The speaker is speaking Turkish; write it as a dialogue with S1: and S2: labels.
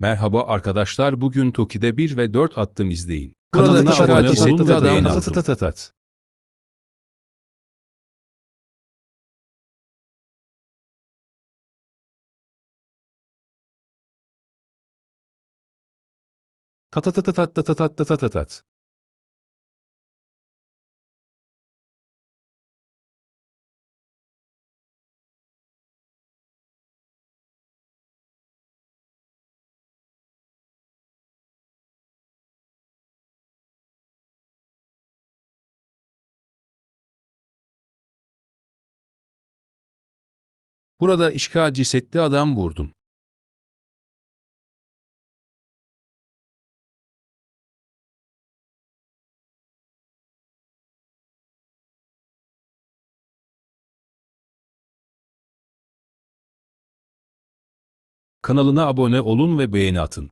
S1: Merhaba arkadaşlar bugün Toki'de 1 ve 4 attım izleyin. Kanalına abone olun ve
S2: tat-
S1: atın.
S2: tat-
S1: Burada işgal cesetli adam vurdum. Kanalına abone olun ve beğeni atın.